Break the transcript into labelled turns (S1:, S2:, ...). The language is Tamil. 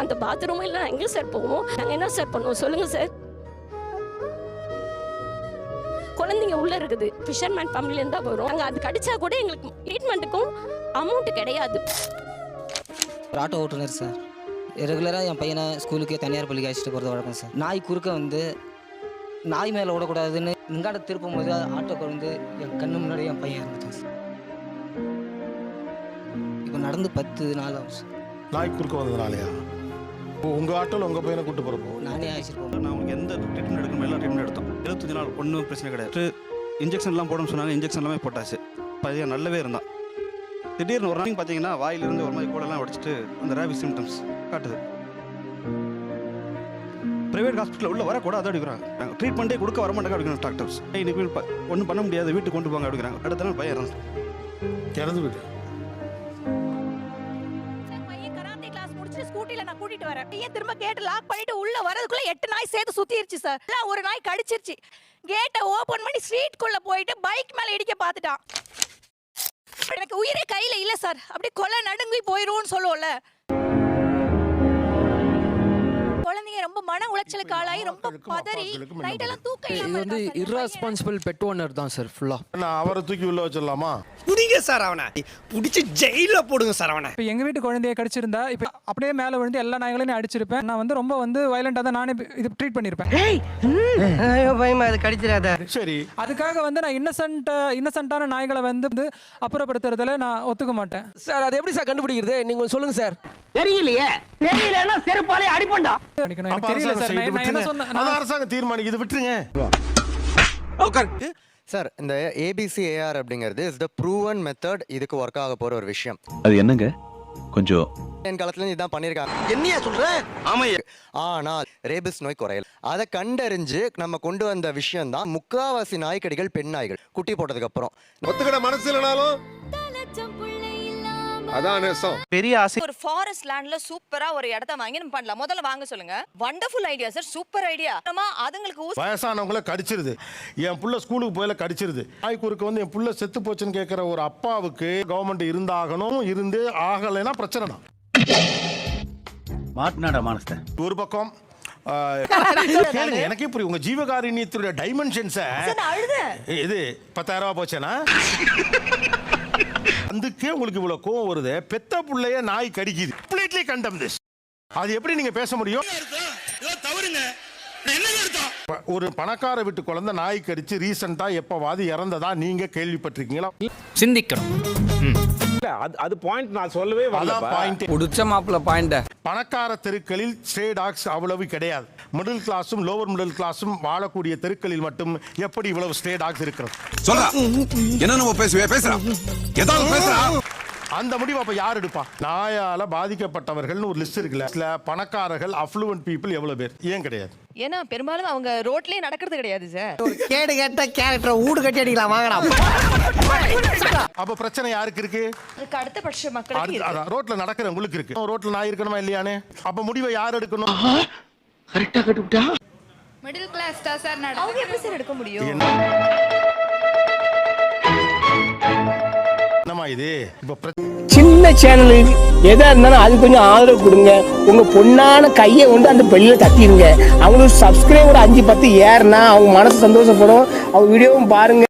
S1: அந்த பாத்ரூம் இல்லை எங்கே சார் போவோம் நாங்கள் என்ன சார் பண்ணுவோம்? சொல்லுங்கள் சார் குழந்தைங்க உள்ளே இருக்குது. ஃபிஷர்மேன் ஃபேமிலியிலேருந்து தான் வரும். நாங்கள் அது கடிச்சா கூட எங்களுக்கு ட்ரீட்மெண்ட்டுக்கும் அமௌண்ட் கிடையாது.
S2: ஒரு ஆட்டோ ஓட்டுநர் சார் ரெகுலராக என் பையனை ஸ்கூலுக்கு தனியார் பள்ளிக்கு அழைச்சிட்டு போகிறது வழக்கம் சார் நாய் குறுக்க வந்து நாய் மேலே ஓடக்கூடாதுன்னு இங்காட திருப்பும் போது ஆட்டோக்கு வந்து என் கண்ணு முன்னாடி என் பையன் இறந்துட்டான் சார் இப்போ நடந்து பத்து நாள் ஆகும் சார்
S3: நாய் குறுக்க வந்ததுனாலயா? ஓ, உங்க ஆட்டோல உங்க பையனை கூட்டு போறப்போ?
S2: நானே அழைச்சிட்டு போகிறேன்
S4: நான் உங்களுக்கு எந்த ட்ரீட்மெண்ட் எடுக்கணும் எல்லா ட்ரீட்மெண்ட் எடுத்தோம். இருபத்தஞ்சு நாள் ஒன்றும் பிரச்சனை கிடையாது. இன்ஜெக்ஷன்லாம் போடணும்னு சொன்னாங்க. இன்ஜெக்ஷன் எல்லாமே போட்டாச்சு. பையன் நல்லாவே இருந்தான். திடீர்னு ஒரு நாளைக்கு பார்த்தீங்கன்னா வாயிலிருந்து ஒரு மாதிரி கூடலாம் உடைச்சிட்டு அந்த ரேபி சிம்டம்ஸ் காட்டுது. பிரைவேட் ஹாஸ்பிட்டல் உள்ள வரக்கூடாது அது அடிக்கிறாங்க ட்ரீட்மெண்ட்டே கொடுக்க வர மாட்டாங்க அப்படிங்கிறாங்க டாக்டர்ஸ் இன்னைக்கு ஒன்றும் பண்ண முடியாது. வீட்டுக்கு கொண்டு போங்க அப்படிங்கிறாங்க. அடுத்த நாள் பையன் இறந்து
S3: இறந்து விடு
S5: கராத்தே ஸ்கூட்டில நான் கூட்டிட்டு வரேன். ஏன் திரும்ப கேட் லாக் பண்ணிட்டு உள்ள வரதுக்குள்ள எட்டு நாய் சேர்த்து சுத்திருச்சு சார் எல்லாம் ஒரு நாய் கடிச்சிருச்சு. கேட்டை ஓபன் பண்ணி ஸ்ட்ரீட்குள்ள போயிட்டு பைக் மேல இடிக்க பார்த்துட்டான். எனக்கு உயிரே கையில இல்ல சார் அப்படியே கொலை நடுங்கி போயிரும்னு சொல்லுவோம்ல. ரொம்ப மன உளைச்சலுக்கு ஆளாகி ரொம்ப பதறி நைட் எல்லாம் தூக்கம்
S6: இது
S5: இல்லாம
S6: வந்து. இர்ரெஸ்பான்சிபிள் பெட் ஓனர் தான் சார் ஃபுல்லாக
S3: நான் அவரை தூக்கி உள்ள வச்சிடலாமா?
S7: புடிங்க சார் அவனை. புடிச்சு ஜெயில போடுங்க சார் அவனை.
S8: இப்போ எங்கள் வீட்டு குழந்தைய கடிச்சிருந்தா இப்போ அப்படியே மேலே விழுந்து எல்லா நாய்களையும் அடிச்சிருப்பேன். நான் வந்து ரொம்ப வந்து வயலண்டாக தான் நானே இது ட்ரீட் பண்ணியிருப்பேன்
S9: பயமா அது கடிச்சிடாத.
S3: சரி.
S8: அதுக்காக வந்து நான் இன்னசென்ட் இன்னசென்ட்டான நாய்களை வந்து வந்து அப்புறப்படுத்துறதுல நான் ஒத்துக்க மாட்டேன்.
S9: சார் அது எப்படி சார் கண்டுபிடிக்கிறது? நீங்க கொஞ்சம் சொல்லுங்க சார்
S10: தெரியலையே. தெரியலன்னா செருப்பாலே அடிப்பண்டா.
S8: எனக்கு தெரியல சார். நான் என்ன. சொன்னேன்?
S3: அது
S8: நான்
S3: அரசாங்கம் தீர்மானிக்கு இது விட்டுருங்க.
S11: சார் இந்த A B C A R அப்படிங்கிறது இஸ் த ப்ரூவன் மெத்தட் இதுக்கு ஒர்க் ஆக போற ஒரு விஷயம்.
S4: அது என்னங்க? கொஞ்சம்
S11: என் காலத்துல இதான் பண்ணியிருக்காங்க.
S9: என்னையா சொல்ற?
S7: ஆமையா
S11: ஆனால் ரேபிஸ் நோய் குறையல. அதை கண்டறிஞ்சு நம்ம கொண்டு வந்த விஷயம் தான் முக்காவாசி நாய்க்கடிகள் பெண் நாய்கள். குட்டி போட்டதுக்கு அப்புறம்.
S3: ஒத்துக்கிட மனசு இல்லைனாலும் அதான் நேசம்
S7: பெரிய ஆசை.
S5: ஒரு ஃபாரஸ்ட் லேண்ட்ல சூப்பரா ஒரு இடத்த வாங்கி நம்ம பண்ணலாம். முதல்ல வாங்க சொல்லுங்க. Wonderful idea sir super idea நம்ம அதுங்களுக்கு
S3: வயசானவங்கள கடிச்சிருது. என் புள்ள ஸ்கூலுக்கு போயில கடிச்சிருது. நாய் குறுக்க வந்து என் புள்ள செத்து போச்சுன்னு கேட்குற ஒரு அப்பாவுக்கு கவர்மெண்ட் இருந்தாகணும் இருந்து ஆகலைன்னா பிரச்சனை தான்.
S4: மாட்டினாடா மானஸ்த
S3: ஒரு பக்கம் எனக்கே புரியும். உங்க ஜீவகாருண்யத்துடைய டைமென்ஷன்ஸை இது பத்தாயிரம் ரூபாய் போச்சேனா? அதுக்கே உங்களுக்கு இவ்வளவு கோவம் வருது? பெத்த புள்ளைய நாய் கடிக்குது. கம்ப்ளீட்லி கண்டம் திஸ் அது எப்படி நீங்க பேச முடியும்? ஒரு பணக்கார வீட்டு குழந்தை நாய் கடிச்சு ரீசெண்டா எப்பவாது இறந்ததா நீங்க கேள்விப்பட்டிருக்கீங்களா?
S6: சிந்திக்கணும்.
S7: அது அது பாயிண்ட் நான் சொல்லவே
S3: பாயிண்ட்
S6: பிடிச்ச மாப்பிள்ள பாயிண்ட
S3: பணக்கார தெருக்களில் ஸ்ட்ரே டாக்ஸ் அவ்வளவு கிடையாது. மிடில் கிளாஸும் லோவர் மிடில் கிளாஸும் வாழக்கூடிய தெருக்களில் மட்டும் எப்படி இவ்வளவு ஸ்ட்ரே டாக்ஸ் இருக்கிறது
S4: சொல்றா. என்ன நம்ம பேசுவே பேசுறா. ஏதாவது பேசுறா.
S3: அந்த முடிவு அப்ப யார் எடுப்பா? நாயால பாதிக்கப்பட்டவர்கள்னு ஒரு லிஸ்ட் இருக்குல்ல. இதுல பணக்காரர்கள் அஃப்ளூவன்ட் பீப்புள் எவ்வளவு பேர்? ஏன் கிடையாது?
S5: ஏன்னா பெரும்பாலும் அவங்க ரோட்லயே நடக்கிறது கிடையாது சார்
S9: கேடு கேட்ட கேரக்டர் ஊடு கட்டி அடிக்கலாம் வாங்கடா.
S3: அப்ப பிரச்சனை யாருக்கு இருக்கு?
S5: அடுத்த பட்ச மக்களுக்கு
S3: ரோட்ல நடக்கிறவங்களுக்கு இருக்கு. ரோட்ல நாய் இருக்கணுமா இல்லையானே? அப்ப முடிவை யார் எடுக்கணும்?
S10: கரெக்டா கட்டுவிட்டா?
S5: மிடில் கிளாஸ் தான் சார் அவங்க எப்படி சார் எடுக்க முடியும்?
S3: என்னம்மா இது? இப்ப
S10: சின்ன சேனல் எதா இருந்தாலும் அது கொஞ்சம் ஆதரவு கொடுங்க. உங்க பொண்ணான கையை கொண்டு அந்த பெல்லில தட்டிடுங்க அவங்களுக்கு சப்ஸ்கிரைபர் அஞ்சு பத்து ஏறுனா அவங்க மனசு சந்தோஷப்படும். அவங்க வீடியோவும் பாருங்க.